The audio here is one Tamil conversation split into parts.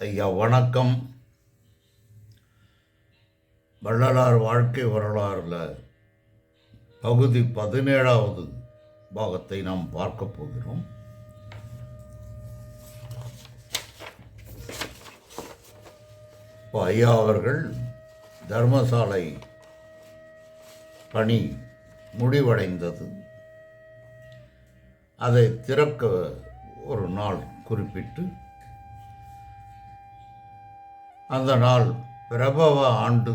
ஐயா வணக்கம் வள்ளலார் வாழ்க்கை வரலாறில் பகுதி பதினேழாவது பாகத்தை நாம் பார்க்க போகிறோம். இப்போ ஐயா அவர்கள் தர்மசாலை பணி முடிவடைந்தது. அதை திறக்க ஒரு நாள் குறிப்பிட்டு அந்த நாள் பிரபவ ஆண்டு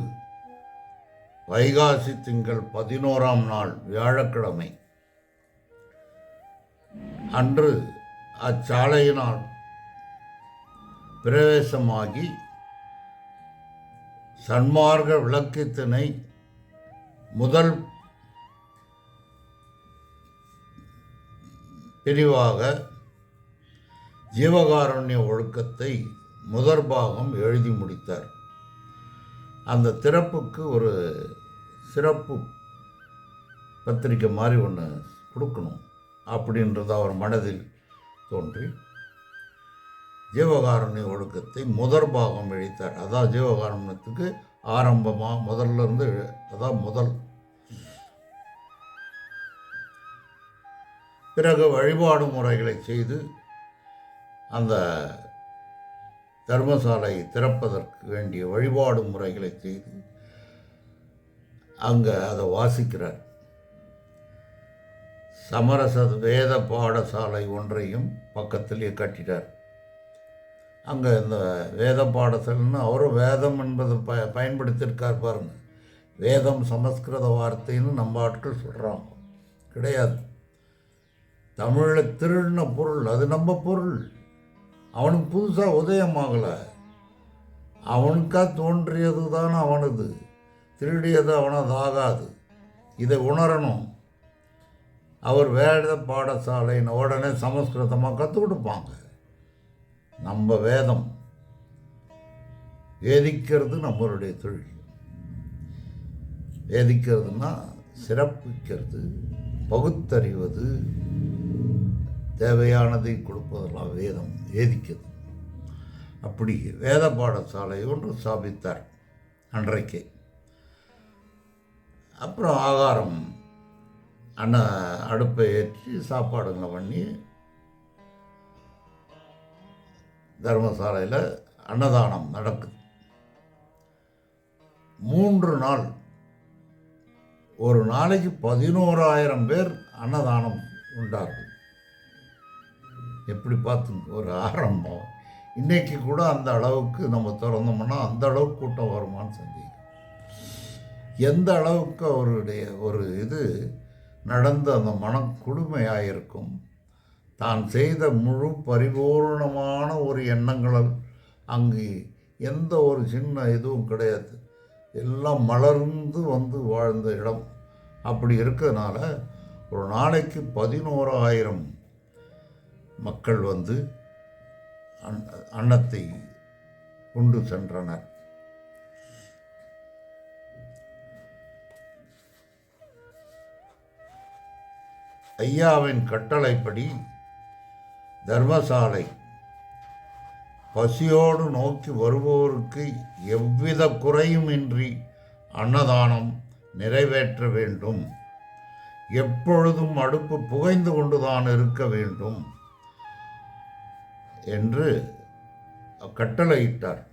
வைகாசி திங்கள் பதினோராம் நாள் வியாழக்கிழமை. அன்று அச்சாலையினால் பிரவேசமாகி சன்மார்க்க விளக்கத்தினை முதல் பிரிவாக ஜீவகாருண்ய ஒழுக்கத்தை முதற் பாகம் எழுதி முடித்தார். அந்த திறப்புக்கு ஒரு சிறப்பு பத்திரிக்கை மாதிரி ஒன்று கொடுக்கணும் அப்படின்றது அவர் மனதில் தோன்றி ஜீவகாருண்ய ஒழுக்கத்தை முதற் பாகம் எழுத்தார் அதான் ஜீவகாருண்யத்துக்கு ஆரம்பமாக முதல்ல இருந்து அதான் முதல். பிறகு வழிபாடு முறைகளை செய்து அந்த தர்மசாலை திறப்பதற்கு வேண்டிய வழிபாடு முறைகளை செய்து அங்கே அதை வாசிக்கிறார். சமரச வேத பாடசாலை ஒன்றையும் பக்கத்திலே கட்டிட்டார். அங்கே இந்த வேத பாடசாலைன்னு அவரும் வேதம் என்பதை ப பயன்படுத்தியிருக்கார் பாருங்கள் வேதம் சமஸ்கிருத வார்த்தைன்னு நம்ம ஆட்கள் சொல்கிறாங்க கிடையாது. தமிழில் திருடின பொருள் அது நம்ம பொருள். அவனுக்கு புதுசாக உதயமாகலை அவனுக்காக தோன்றியது தான் அவனது. திருடியது அவனது ஆகாது. இதை உணரணும். அவர் வேத பாடசாலைன்னு உடனே சமஸ்கிருதமாக கற்றுக் கொடுப்பாங்க. நம்ம வேதம். வேதிக்கிறது நம்மளுடைய தொழில். வேதிக்கிறதுனா சிறப்பிக்கிறது பகுத்தறிவது தேவையானதை கொடுப்பதெல்லாம் வேதம். வேதிக்கிறது. அப்படி வேத பாடசாலை ஒன்று ஸ்தாபித்தார் அன்றைக்கே. அப்புறம் ஆகாரம் அன்ன அடுப்பை ஏற்றி சாப்பாடுங்க பண்ணி தர்மசாலையில் அன்னதானம் நடக்குது. மூன்று நாள். ஒரு நாளைக்கு பதினோராயிரம் பேர் அன்னதானம் உண்டார்கள் எப்படி பார்த்துங்க ஒரு ஆரம்பம். இன்றைக்கி கூட அந்த அளவுக்கு நம்ம திறந்தோம்னா அந்த அளவுக்கு கூட்டம் வருமான்னு சந்தேகம். எந்த அளவுக்கு அவருடைய ஒரு இது நடந்த அந்த மனம் கொடுமையாயிருக்கும். தான் செய்த முழு பரிபூர்ணமான ஒரு எண்ணங்கள் அங்கு எந்த ஒரு சின்ன இதுவும் கிடையாது. எல்லாம் மலர்ந்து வந்து வாழ்ந்த இடம். அப்படி இருக்கிறதுனால ஒரு நாளைக்கு பதினோராயிரம் மக்கள் வந்து அன்- அன்னத்தை கொண்டு சென்றனர். ஐயாவின் கட்டளைப்படி தர்மசாலை பசியோடு நோக்கி வருவோருக்கு எவ்வித குறையுமின்றி அன்னதானம் நிறைவேற்ற வேண்டும். எப்பொழுதும் அடுப்பு புகைந்து கொண்டுதான் இருக்க வேண்டும். என்று கட்டளையிட்டார்.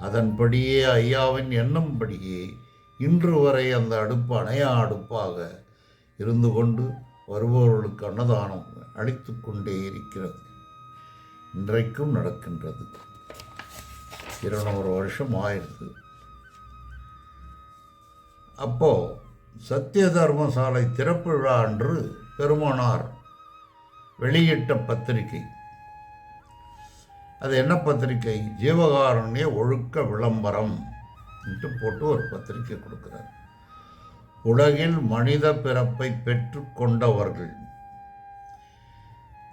அதன்படியே ஐயாவின் எண்ணம்படியே இன்று வரை அந்த அடுப்பு அணையா அடுப்பாக இருந்து கொண்டு வருபவர்களுக்கு அன்னதானம் அளித்து கொண்டே இருக்கிறது. இன்றைக்கும் நடக்கின்றது. இருநூறு வருஷம் ஆயிடுது அப்போ சத்திய தர்மசாலை திறப்பு விழா அன்று பெருமானார் வெளியிட்ட பத்திரிகை அது என்ன பத்திரிக்கை? ஜீவகாருண்ய ஒழுக்க விளம்பரம் என்று போட்டு ஒரு பத்திரிக்கை கொடுக்குறார். உலகில் மனித பிறப்பை பெற்று கொண்டவர்கள்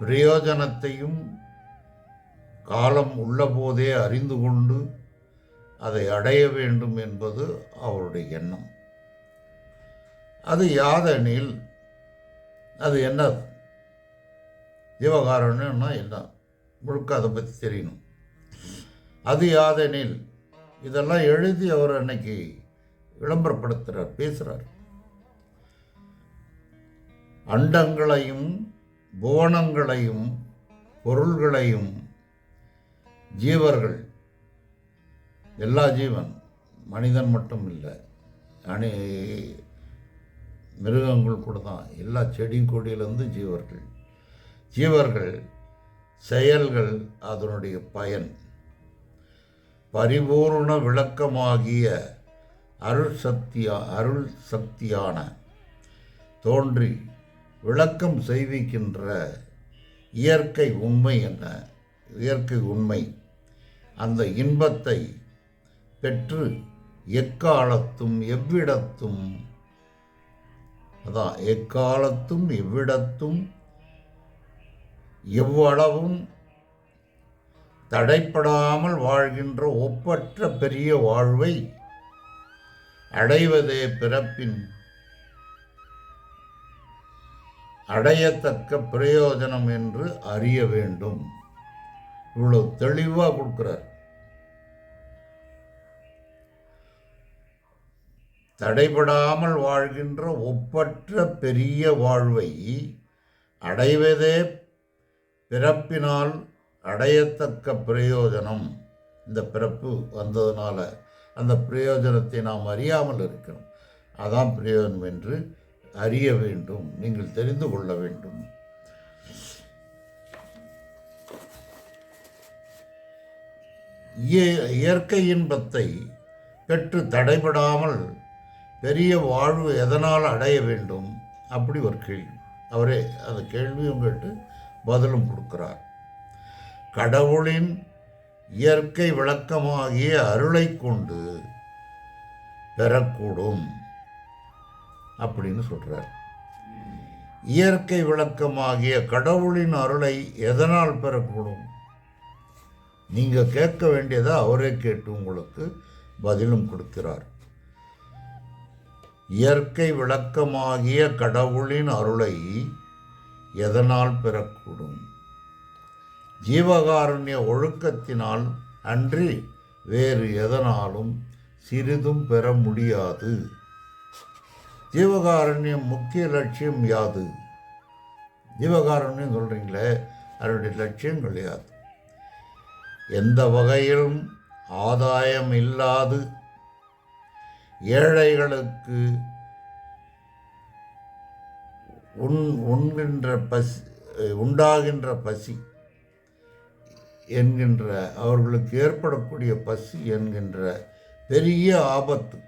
பிரயோஜனத்தையும் காலம் உள்ளபோதே அறிந்து கொண்டு அதை அடைய வேண்டும் என்பது அவருடைய எண்ணம். அது யாதெனில் அது என்ன? ஜீவகாரணம்னா என்ன? முழுக்க அதை பற்றி தெரியணும். அது யாதெனில் இதெல்லாம் எழுதி அவர் அன்னைக்கு விளம்பரப்படுத்துகிறார் பேசுகிறார் அண்டங்களையும் புவனங்களையும் பொருள்களையும் ஜீவர்கள் எல்லா ஜீவன் மனிதன் மட்டும் இல்லை அணி மிருகங்கள் கூட தான் எல்லா செடி கொடியிலேருந்து ஜீவர்கள் ஜீவர்கள் செயல்கள் அதனுடைய பயன். பரிபூர்ண விளக்கமாகிய அருள் சக்தியா அருள் சக்தியான தோன்றி விளக்கம் செய்விக்கின்ற இயற்கை உண்மை என்ன? இயற்கை உண்மை. அந்த இன்பத்தை பெற்று எக்காலத்தும் எவ்விடத்தும் அதான் எக்காலத்தும் எவ்விடத்தும் எவ்வளவும் தடைப்படாமல் வாழ்கின்ற ஒப்பற்ற பெரிய வாழ்வை அடைவதே பிறப்பின் அடையத்தக்க பிரயோஜனம் என்று அறிய வேண்டும். இவ்வளோ தெளிவாக கொடுக்குறார். தடைபடாமல் வாழ்கின்ற ஒப்பற்ற பெரிய வாழ்வை அடைவதே பிறப்பினால் அடையத்தக்க பிரயோஜனம். இந்த பிறப்பு வந்ததுனால அந்த பிரயோஜனத்தை நாம் அறியாமல் இருக்கிறோம் அதான் பிரயோஜனம் என்று அறிய வேண்டும். நீங்கள் தெரிந்து கொள்ள வேண்டும். இய- இயற்கை இன்பத்தை பெற்று தடைபடாமல் பெரிய வாழ்வு எதனால் அடைய வேண்டும்? அப்படி ஒரு கேள்வி. அவரே அந்த கேள்வியும் கேட்டு பதிலும் கொடுக்கிறார். கடவுளின் இயற்கை விளக்கமாகிய அருளை கொண்டு பெறக்கூடும் அப்படின்னு சொல்றார். இயற்கை விளக்கமாகிய கடவுளின் அருளை எதனால் பெறக்கூடும்? நீங்க கேட்க வேண்டியதை அவரே கேட்டு உங்களுக்கு பதிலும் கொடுக்கிறார். இயற்கை விளக்கமாகிய கடவுளின் அருளை எதனால் பெறக்கூடும்? ஜீவகாருண்ய ஒழுக்கத்தினால் அன்றி வேறு எதனாலும் சிறிதும் பெற முடியாது. ஜீவகாருண்யம் முக்கிய லட்சியம் யாது? ஜீவகாருண்யம் சொல்கிறீங்களே அதனுடைய லட்சியம் கிடையாது எந்த வகையிலும் ஆதாயம் இல்லாது ஏழைகளுக்கு உண் உண்கின்ற பசி உண்டாகின்ற பசி என்கின்ற அவர்களுக்கு ஏற்படக்கூடிய பசி என்கின்ற பெரிய ஆபத்து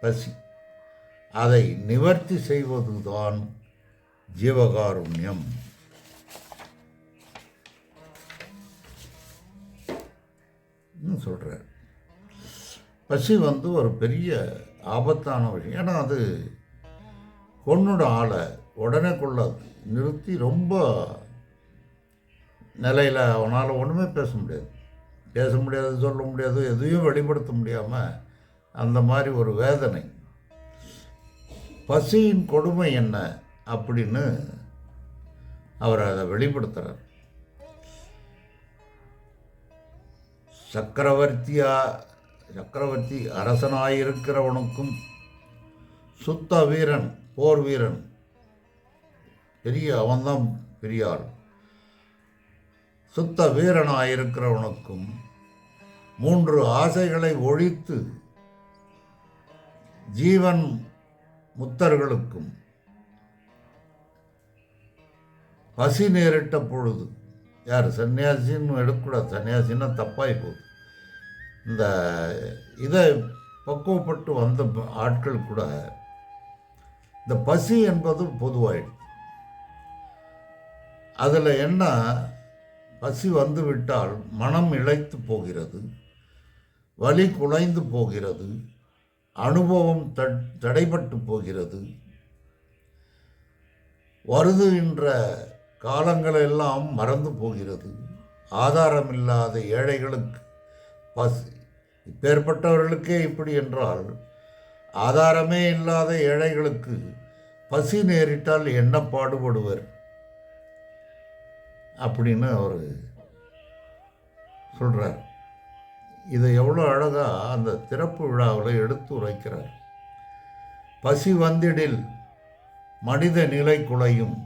பசி. அதை நிவர்த்தி செய்வதுதான் ஜீவகாருண்யம். சொல்கிறார் பசி வந்து ஒரு பெரிய ஆபத்தான விஷயம். ஏன்னா அது பொண்ணோட ஆளை உடனே கொள்ளாது நிறுத்தி ரொம்ப நிலையில் அவனால் ஒன்றுமே பேச முடியாது. பேச முடியாது சொல்ல முடியாது எதையும் வெளிப்படுத்த முடியாமல் அந்த மாதிரி ஒரு வேதனை. பசியின் கொடுமை என்ன அப்படின்னு அவர் அதை வெளிப்படுத்துகிறார் சக்கரவர்த்தியா சக்கரவர்த்தி அரசனாயிருக்கிறவனுக்கும் சுத்த வீரன் போர் வீரன் பெரிய அவன்தான் பெரிய ஆள். சுத்த வீரனாயிருக்கிறவனுக்கும் மூன்று ஆசைகளை ஒழித்து ஜீவன் முத்தர்களுக்கும் பசி நேரிட்ட பொழுது யார் சன்னியாசின்னு எடுக்கக்கூடாது சன்னியாசின்னா தப்பாகி போகுது. இந்த இதை பக்குவப்பட்டு வந்த ஆட்கள் கூட இந்த பசி என்பது பொதுவாயிடுது. அதில் என்ன? பசி வந்துவிட்டால் மனம் இழைத்து போகிறது வலி குலைந்து போகிறது அனுபவம் தட் தடைபட்டு போகிறது. வருதுகின்ற காலங்களெல்லாம் மறந்து போகிறது. ஆதாரமில்லாத ஏழைகளுக்கு பசி இப்பேற்பட்டவர்களுக்கே இப்படி என்றால் ஆதாரமே இல்லாத ஏழைகளுக்கு பசி நேரிட்டால் என்ன பாடுபடுவர்? அப்படின்னு அவர் சொல்கிறார் இதை எவ்வளோ அழகாக அந்த திறப்பு விழாவில் எடுத்து உரைக்கிறார். பசி வந்திடில் மனித நிலை குலையும்.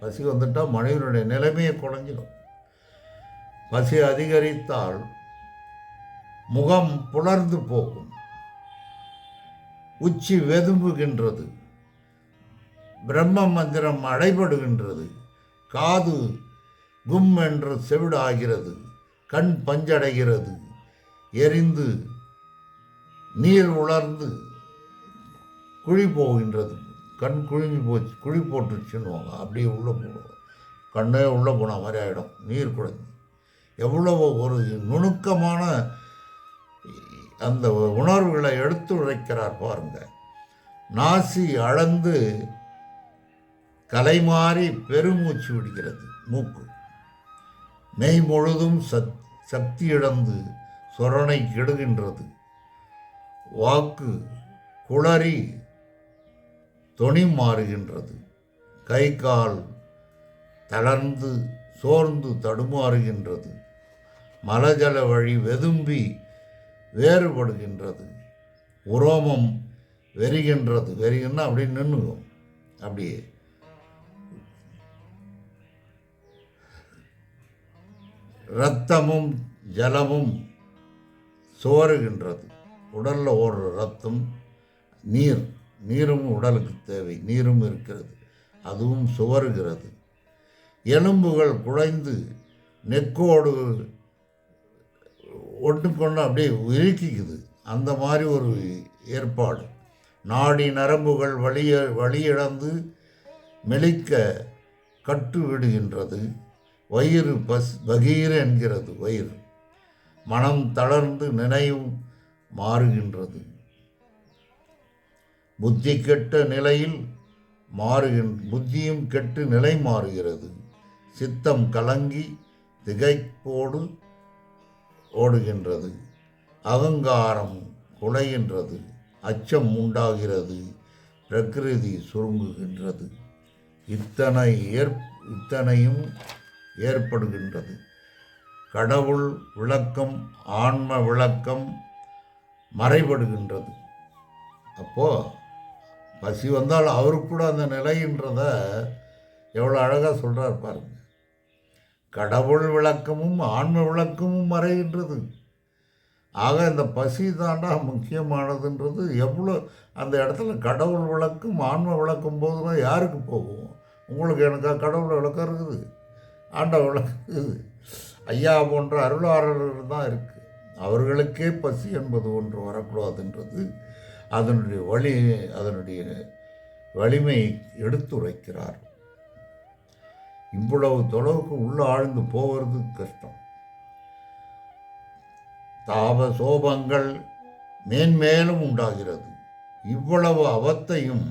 பசி வந்துட்டால் மனிதனுடைய நிலைமையை குறைஞ்சிடும் பசி அதிகரித்தால் முகம் புலர்ந்து போகும். உச்சி வெதும்புகின்றது. பிரம்ம மந்திரம் அடைபடுகின்றது. காது கும் என்று செவிடாகிறது கண் பஞ்சடைகிறது எரிந்து நீர் உலர்ந்து குழி போகின்றது. கண் குழிஞ்சு போச்சு குழி போட்டுச்சுன்னுவாங்க அப்படியே உள்ளே போடுவோம். கண்ணே உள்ளே போன மாதிரி ஆகிடும் நீர் குழந்தை. எவ்வளவு ஒரு நுணுக்கமான அந்த உணர்வுகளை எடுத்து உழைக்கிறார் பாருங்க. நாசி அளந்து கலைமாறி பெருமூச்சு விடுகிறது மூக்கு. மெய் முழுதும் சத் சக்தி இழந்து சொரணை கெடுகின்றது. வாக்கு குளறி தொனி மாறுகின்றது. கை கால் தளர்ந்து சோர்ந்து தடுமாறுகின்றது. மலஜல வழி வெதும்பி வேறுபடுகின்றது. உரோமம் வெறிகின்றது. வெறிகின்னா அப்படியே நின்றுக்கும் அப்படியே. இரத்தமும் ஜலமும் சோறுகின்றது உடலில் ஓடுற ரத்தம் நீர் நீரும் உடலுக்கு தேவை நீரும் இருக்கிறது அதுவும் சுவருகிறது எலும்புகள் குழைந்து நெக்கோடு ஒட்டுக்கொண்டு அப்படியே இறுக்கிக்குது அந்த மாதிரி ஒரு ஏற்பாடு. நாடி நரம்புகள் வழிய வழியிழந்து மெலிக்க கட்டு விடுகின்றது. வயிறு பஸ் பகீர் என்கிறது வயிறு. மனம் தளர்ந்து நினைவு மாறுகின்றது. புத்தி கெட்ட நிலையில் மாறுகின் புத்தியும் கெட்டு நிலை மாறுகிறது. சித்தம் கலங்கி திகைப்போடு ஓடுகின்றது. அகங்காரம் குலைகின்றது. அச்சம் உண்டாகிறது. பிரகிருதி சுருங்குகின்றது. இத்தனை ஏற் இத்தனையும் ஏற்படுகின்றது. கடவுள் விளக்கம் ஆன்ம விளக்கம் மறைபடுகின்றது. அப்போது பசி வந்தால் அவருக்கு கூட அந்த நிலைன்றத எவ்வளோ அழகாக சொல்கிறார் பாருங்க. கடவுள் விளக்கமும் ஆன்ம விளக்கமும் மறைகின்றது. ஆக இந்த பசி தாண்டா முக்கியமானதுன்றது. எவ்வளோ அந்த இடத்துல கடவுள் விளக்கும் ஆன்ம விளக்கும் போதுலாம் யாருக்கு போகும்? உங்களுக்கு எனக்கா கடவுள் விளக்கம் இருக்குது. ஆண்ட ஐயா போன்ற அருளாளர்கள் தான் இருக்குது அவர்களுக்கே பசி என்பது ஒன்று வரக்கூடாதுன்றது அதனுடைய வழி அதனுடைய வலிமை எடுத்துரைக்கிறார். இவ்வளவு தொலைவுக்கு உள்ள ஆழ்ந்து போவது கஷ்டம். தாப சோபங்கள் மேன்மேலும் உண்டாகிறது. இவ்வளவு அவத்தையும்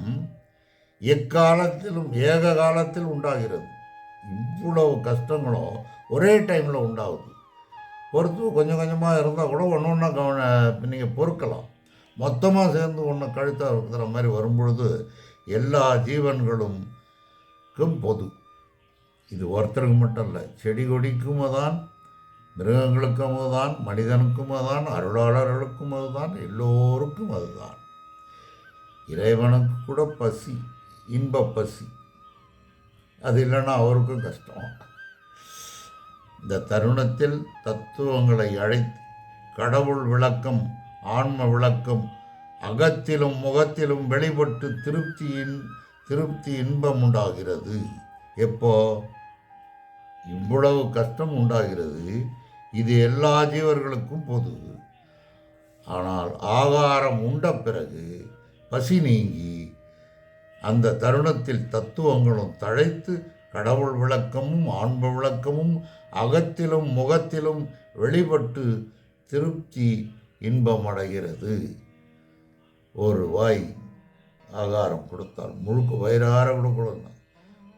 எக்காலத்திலும் ஏக காலத்தில் உண்டாகிறது. இவ்வளவு கஷ்டங்களும் ஒரே டைமில் உண்டாகுது. பொறுத்து கொஞ்சம் கொஞ்சமாக இருந்தால் கூட ஒன்று ஒன்றா கவன நீங்கள் பொறுக்கலாம். மொத்தமாக சேர்ந்து ஒன்று கழுத்தாக இருக்கிற மாதிரி வரும்பொழுது எல்லா ஜீவன்களுக்கும் பொது. இது ஒருத்தருக்கு மட்டும் இல்லை செடி கொடிக்கும் தான் மிருகங்களுக்கும் அதுதான் மனிதனுக்கும் அதுதான் அருளாளர்களுக்கும் அதுதான் எல்லோருக்கும் அதுதான். இறைவனுக்கு கூட பசி இன்ப பசி. அது இல்லைன்னா அவருக்கும் கஷ்டம். இந்த தருணத்தில் தத்துவங்களை அழைத்து கடவுள் விளக்கம் ஆன்ம விளக்கம் அகத்திலும் முகத்திலும் வெளிப்பட்டு திருப்தியின் திருப்தி இன்பம் உண்டாகிறது. எப்போ? இவ்வளவு கஷ்டம் உண்டாகிறது. இது எல்லா ஜீவர்களுக்கும் பொது. ஆனால் ஆகாரம் உண்ட பிறகு பசி நீங்கி அந்த தருணத்தில் தத்துவங்களும் தழைத்து கடவுள் விளக்கமும் ஆன்ம விளக்கமும் அகத்திலும் முகத்திலும் வெளிப்பட்டு திருப்தி இன்பமடைகிறது. ஒரு வாய் ஆகாரம் கொடுத்தால் முழுக்க வயிறார கொடுக்கணும்.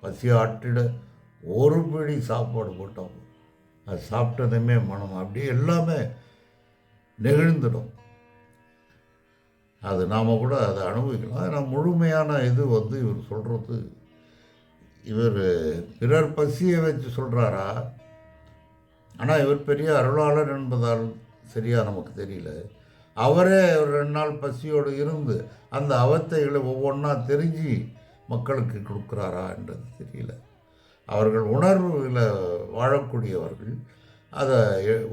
பசி ஆற்றிட ஒரு பிடி சாப்பாடு போட்டோம் அது சாப்பிட்டதுமே மனம் அப்படியே எல்லாமே நெகிழ்ந்துடும். அது நாம் கூட அதை அனுபவிக்கலாம் ஆனால் முழுமையான இது வந்து இவர் சொல்கிறது இவர் பிறர் பசியை வச்சு சொல்கிறாரா ஆனால் இவர் பெரிய அருளாளர் என்பதால் சரியாக நமக்கு தெரியல. அவரே ஒரு ரெண்டு நாள் பசியோடு இருந்து அந்த அவத்தைகளை ஒவ்வொன்றா தெரிஞ்சு மக்களுக்கு கொடுக்குறாரா என்றது தெரியல. அவர்கள் உணர்வில் வாழக்கூடியவர்கள். அதை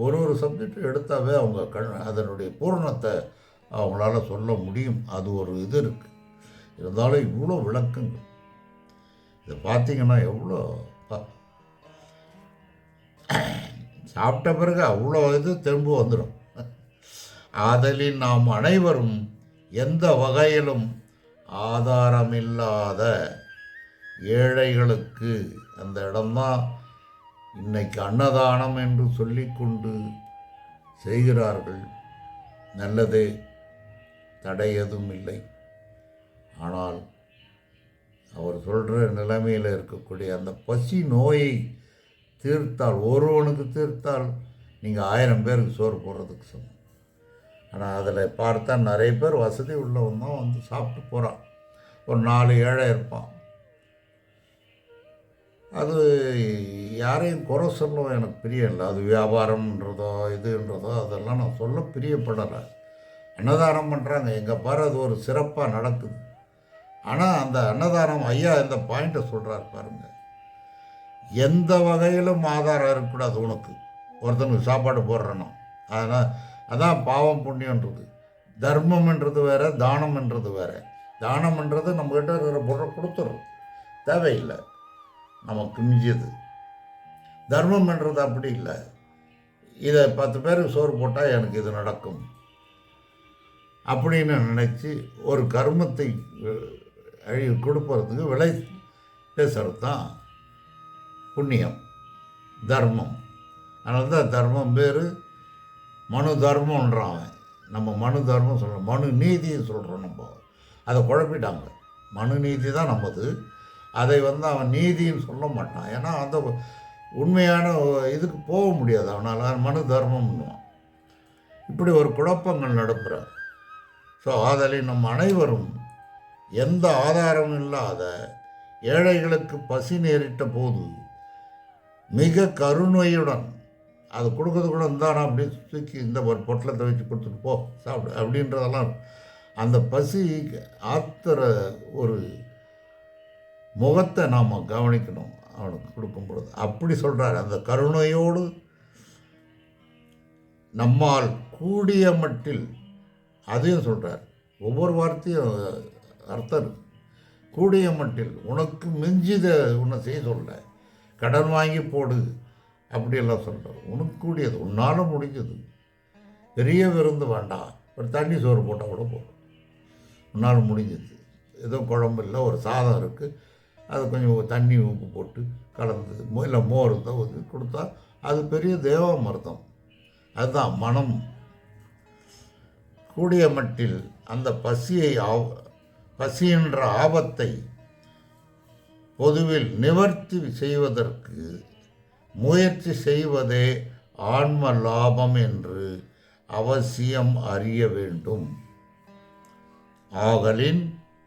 ஒரு ஒரு சப்ஜெக்ட் எடுத்தாவே அவங்க கண் அதனுடைய பூரணத்தை அவங்களால சொல்ல முடியும். அது ஒரு இது இருக்குது இருந்தாலும் இவ்வளோ விளக்கங்கள். இதை பார்த்தீங்கன்னா எவ்வளோ பா- சாப்பிட்ட பிறகு அவ்வளோ இது திரும்ப வந்துடும் ஆதலின் நாம் அனைவரும் எந்த வகையிலும் ஆதாரமில்லாத ஏழைகளுக்கு அந்த இடம்தான் இன்னைக்கு அன்னதானம் என்று சொல்லிக்கொண்டு செய்கிறார்கள். நல்லதே. தடை எதுவும் இல்லை. ஆனால் அவர் சொல்கிற நிலைமையில் இருக்கக்கூடிய அந்த பசி நோயை தீர்த்தால் ஒருவனுக்கு தீர்த்தால் நீங்கள் ஆயிரம் பேருக்கு சோறு போடுறதுக்கு சமம் ஆனால் அதில் பார்த்தா நிறைய பேர் வசதி உள்ளவன் தான் வந்து சாப்பிட்டு போகிறான் ஒரு நாலு ஏழை இருப்பான். அது யாரையும் குறை சொல்லவும் எனக்கு பிரியம் இல்லை அது வியாபாரம்ன்றதோ இதுன்றதோ அதெல்லாம் நான் சொல்ல பிரியப்படலை. அன்னதானம் பண்ணுறாங்க எங்கள் பாரு அது ஒரு சிறப்பாக நடக்குது. ஆனால் அந்த அன்னதானம் ஐயா இந்த பாயிண்ட்டை சொல்கிறார் பாருங்க. எந்த வகையிலும் ஆதாரம் இருக்கக்கூடாது உனக்கு. ஒருத்தனுக்கு சாப்பாடு போடுறனோ அதனால் அதான் பாவம் புண்ணியன்றது. தர்மம்ன்றது வேறு தானம்ன்றது வேறு. தானம்ன்றது நம்மக்கிட்ட இருக்கிற பொருளை கொடுத்துட்றோம் தேவையில்லை. நமக்கு மிஞ்சியது. தர்மம்ன்றது அப்படி இல்லை. இதை பத்து பேருக்கு சோறு போட்டால் எனக்கு இது நடக்கும். அப்படின்னு நினச்சி ஒரு கர்மத்தை அழி கொடுப்பறதுக்கு விலை பேசுறது தான் புண்ணியம் தர்மம். அதனால தான் தர்மம் பேர் மனு தர்மம்ன்றான் அவன் நம்ம மனு தர்மம் சொல்கிறோம் மனு நீதின்னு சொல்கிறோம் நம்ம. அதை குழப்பிட்டாங்க. மனு நீதி தான் நமது. அதை வந்து அவன் நீதின்னு சொல்ல மாட்டான். ஏன்னா அந்த உண்மையான இதுக்கு போக முடியாது. அவனால் மனு தர்மம்னுவான் இப்படி ஒரு குழப்பங்கள் நடப்புகிறார் ஸோ அதில் நம் அனைவரும் எந்த ஆதாரமும் இல்லாத ஏழைகளுக்கு பசி நேரிட்ட போது மிக கருணையுடன் அது கொடுக்கறது கூட இருந்தானா அப்படின்னு தூக்கி இந்த ஒரு பொட்டலத்தை வச்சு கொடுத்துட்டு போ சாப்பிடு அப்படின்றதெல்லாம் அந்த பசி ஆத்திர ஒரு முகத்தை நாம் கவனிக்கணும் அவனுக்கு கொடுக்கும் பொழுது. அப்படி சொல்கிறார் அந்த கருணையோடு நம்மால் கூடிய மட்டில் அதையும் சொல்கிறார் ஒவ்வொரு வார்த்தையும் அர்த்தம் இருக்கு. கூடிய மட்டில் உனக்கு மிஞ்சித உன்னை செய்ய சொல்ல. கடன் வாங்கி போடு அப்படியெல்லாம் சொல்கிறார் உனக்கு கூடியது உன்னால் முடிஞ்சது. பெரிய விருந்து வேண்டாம். ஒரு தண்ணி சோறு போட்டால் கூட போதும். உன்னால் முடிஞ்சது. ஏதோ குழம்பு இல்லை ஒரு சாதம் இருக்குது அது கொஞ்சம் தண்ணி உப்பு போட்டு கலந்து இல்லை மோர் இருந்தால் கொடுத்தா அது பெரிய தேவ மருத்தம் அதுதான் மனம். கூடிய மட்டில் அந்த பசியை ஆவ- பசி என்ற ஆபத்தை பொதுவில் நிவர்த்தி செய்வதற்கு முயற்சி செய்வதே ஆன்ம லாபம் என்று அவசியம் அறிய வேண்டும். ஆகலின்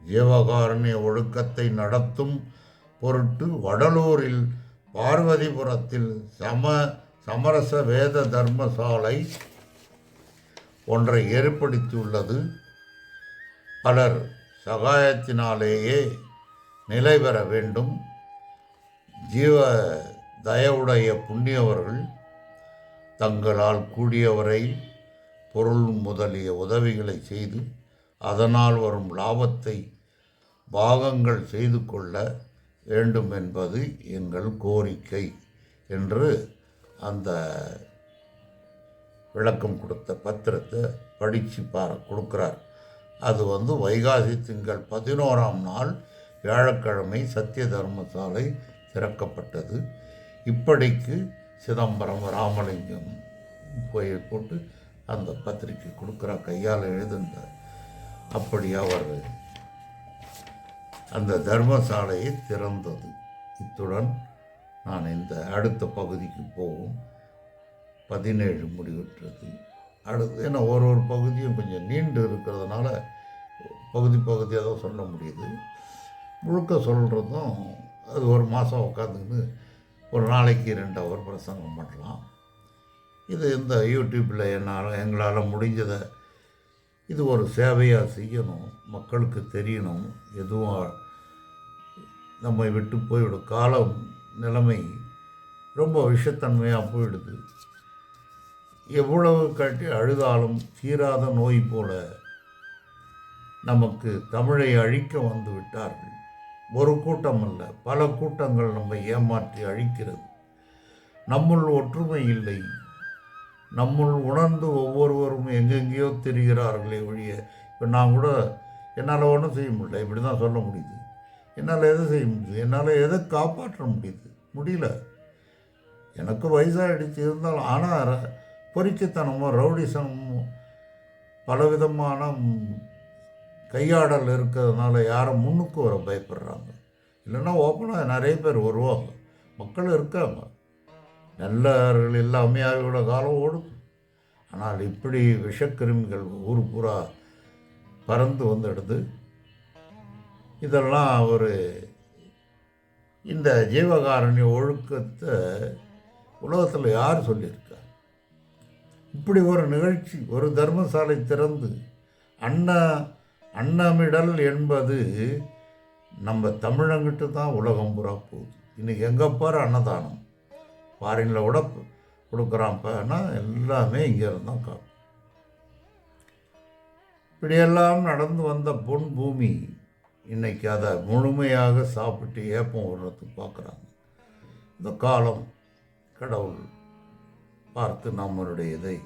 ஜீவகாரணிய ஒழுக்கத்தை நடத்தும் பொருட்டு வடலூரில் பார்வதிபுரத்தில் சம சமரச வேத தர்மசாலை ஒன்றை ஏற்படுத்தியுள்ளது. பலர் சகாயத்தினாலேயே நிலை பெற வேண்டும். ஜீவ தயவுடைய புண்ணியவர்கள் தங்களால் கூடியவரை பொருள் முதலிய உதவிகளை செய்து அதனால் வரும் லாபத்தை பாகங்கள் செய்து கொள்ள வேண்டும் என்பது எங்கள் கோரிக்கை என்று அந்த விளக்கம் கொடுத்த பத்திரத்தை படித்து பார கொடுக்குறார். அது வந்து வைகாசி திங்கள் பதினோராம் நாள் வியாழக்கிழமை சத்திய தர்மசாலை திறக்கப்பட்டது. இப்படிக்கு சிதம்பரம் ராமலிங்கம் போய் போட்டு அந்த பத்திரிக்கை கொடுக்குற கையால் எழுதுந்தார் அப்படி அவர் அந்த தர்மசாலையை திறந்தது. இத்துடன் நான் இந்த அடுத்த பகுதிக்கு போகும் பதினேழு முடிவுற்றது. அடுத்து ஏன்னா ஒரு ஒரு பகுதியும் கொஞ்சம் நீண்டு இருக்கிறதுனால பகுதி பகுதியாக தான் சொல்ல முடியுது. முழுக்க சொல்கிறதும் அது ஒரு மாதம் உட்காந்துக்கின்னு ஒரு நாளைக்கு ரெண்டு ஹவர் பிரசங்கம் பண்ணலாம். இது இந்த யூடியூப்பில் என்னால் எங்களால் முடிஞ்சதை இது ஒரு சேவையாக செய்யணும் மக்களுக்கு தெரியணும். எதுவும் நம்மை விட்டு போய்விடும் காலம் நிலைமை ரொம்ப விஷத்தன்மையாக போயிடுது. எவ்வளவு கட்டி அழுதாலும் தீராத நோய் போல நமக்கு தமிழை அழிக்க வந்து விட்டார்கள். ஒரு கூட்டம் அல்ல பல கூட்டங்கள் நம்மை ஏமாற்றி அழிக்கிறது. நம்முள் ஒற்றுமை இல்லை. நம்முள் உணர்ந்து ஒவ்வொருவரும் எங்கெங்கேயோ தெரிகிறார்களே ஒழிய இப்போ நான் கூட என்னால் ஒன்றும் செய்ய முடியல இப்படி தான் சொல்ல முடியுது. என்னால் எதை செய்ய முடியுது? என்னால் எதை காப்பாற்ற முடியுது? முடியல. எனக்கு வயசாகிடுச்சு இருந்தாலும் ஆனால் பொறிச்சத்தனமோ ரவுடிசமும் பலவிதமான கையாடல் இருக்கிறதுனால யாரும் முன்னுக்கு வர பயப்படுறாங்க. இல்லைன்னா ஓப்பனாக நிறைய பேர் வருவாங்க. மக்கள் இருக்காங்க. நல்லவர்கள் எல்லாமே அவையோட காலம் ஓடும் ஆனால் இப்படி விஷக்கிருமிகள் ஊர் பூரா பறந்து வந்துடுது இதெல்லாம் ஒரு இந்த ஜீவகாரணி ஒழுக்கத்தை உலகத்தில் யார் சொல்லியிருக்கா? இப்படி ஒரு நிகழ்ச்சி ஒரு தர்மசாலை திறந்து அண்ணா அன்னமிடல் என்பது நம்ம தமிழங்கிட்ட தான் உலகம் பூரா போகுது. இன்றைக்கி எங்கே பாரு அன்னதானம்? ஃபாரினில் கூட கொடுக்குறான்ப்பனா எல்லாமே இங்கே இருந்தால் காக்கும் இப்படியெல்லாம் நடந்து வந்த பொன் பூமி இன்றைக்கி அதை முழுமையாக சாப்பிட்டு ஏப்பம் விடுறதுக்கு பார்க்குறாங்க. இந்த காலம் கடவுள் பார்த்து நம்மளுடைய இதை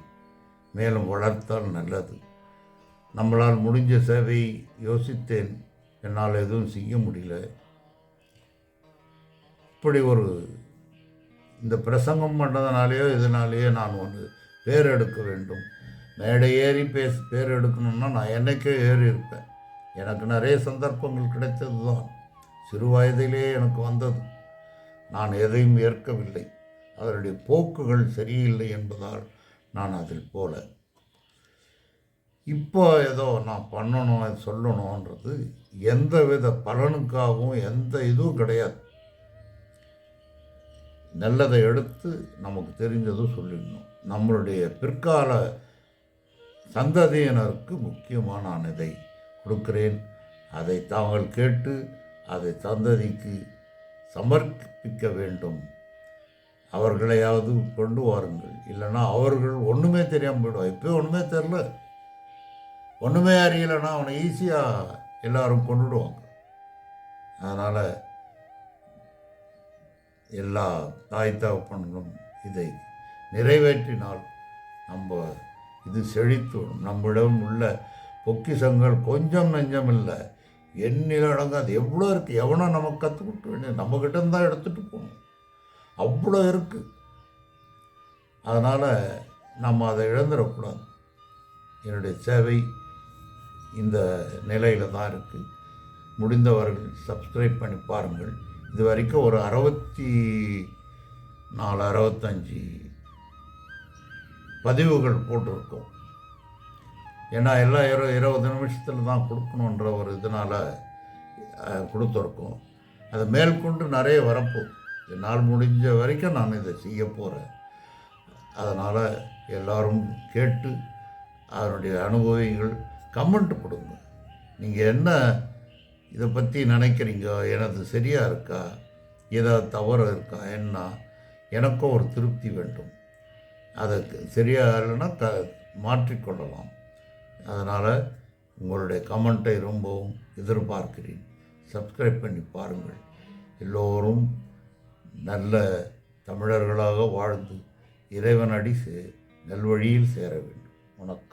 மேலும் வளர்த்தால் நல்லது. நம்மளால் முடிஞ்ச சேவை யோசித்தேன். என்னால் எதுவும் செய்ய முடியல. இப்படி ஒரு இந்த பிரசங்கம் பண்ணதுனாலேயோ இதனாலேயோ நான் ஒன்று பேர் எடுக்க வேண்டும். மேடை ஏறி பேச பேர் எடுக்கணும்னா நான் என்னைக்கே ஏறி இருப்பேன். எனக்கு நிறைய சந்தர்ப்பங்கள் கிடைத்தது தான் சிறு வயதிலே எனக்கு வந்தது. நான் எதையும் ஏற்கவில்லை. அதனுடைய போக்குகள் சரியில்லை என்பதால் நான் அதில் போல. இப்போ ஏதோ நான் பண்ணணும் சொல்லணுன்றது எந்த வித பலனுக்காகவும் எந்த இதுவும் கிடையாது. நல்லதை எடுத்து நமக்கு தெரிஞ்சதும் சொல்லிடணும். நம்மளுடைய பிற்கால சந்ததியினருக்கு முக்கியமாக நான் இதை கொடுக்கிறேன். அதை தாங்கள் கேட்டு அதை சந்ததிக்கு சமர்ப்பிக்க வேண்டும். அவர்களையாவது கொண்டு வாருங்கள். இல்லைன்னா அவர்கள் ஒன்றுமே தெரியாமல் போயிடுவான் இப்போ ஒன்றுமே தெரில ஒன்றுமே அறியலைன்னா அவனை ஈஸியாக எல்லாரும் கொண்டுடுவாங்க அதனால் எல்லா தாய் தகப்பன்களும் இதை நிறைவேற்றினால் நம்ம இது செழித்துடும் நம்மிடம் உள்ள பொக்கிஷங்கள் கொஞ்சம் நெஞ்சம் இல்லை எண்ணில் அடங்காது. எவ்வளோ இருக்குது எவனோ நமக்கு கற்றுக் கொடுக்க வேண்டியது. நம்மக்கிட்ட தான் எடுத்துகிட்டு போகணும் அவ்வளோ இருக்குது அதனால் நம்ம அதை இழந்துடக்கூடாது. என்னுடைய சேவை இந்த நிலையில் தான் இருக்குது முடிந்தவர்கள் சப்ஸ்கிரைப் பண்ணி பாருங்கள். இது வரைக்கும் ஒரு அறுபத்தி நாலு அறுபத்தஞ்சி பதிவுகள் போட்டிருக்கோம். ஏன்னா எல்லாம் இரு இருபது நிமிஷத்தில் தான் கொடுக்கணுன்ற ஒரு இதனால் கொடுத்துருக்கோம். அதை மேற்கொண்டு நிறைய வரப்போகுது. என்னால் முடிஞ்ச வரைக்கும் நான் இதை செய்ய போகிறேன் அதனால் எல்லோரும் கேட்டு அதனுடைய அனுபவங்கள் கமெண்ட் கொடுங்க. நீங்கள் என்ன இதை பற்றி நினைக்கிறீங்க? எனது சரியாக இருக்கா? ஏதாவது தவறு இருக்கா? என்ன? எனக்கும் ஒரு திருப்தி வேண்டும். அதை சரியாக இல்லைன்னா க மாற்றிக்கொள்ளலாம் அதனால் உங்களுடைய கமெண்ட்டை ரொம்பவும் எதிர்பார்க்கிறேன். சப்ஸ்கிரைப் பண்ணி பாருங்கள். எல்லோரும் நல்ல தமிழர்களாக வாழ்ந்து இறைவனடி சே நல்வழியில் சேர வேண்டும். வணக்கம்.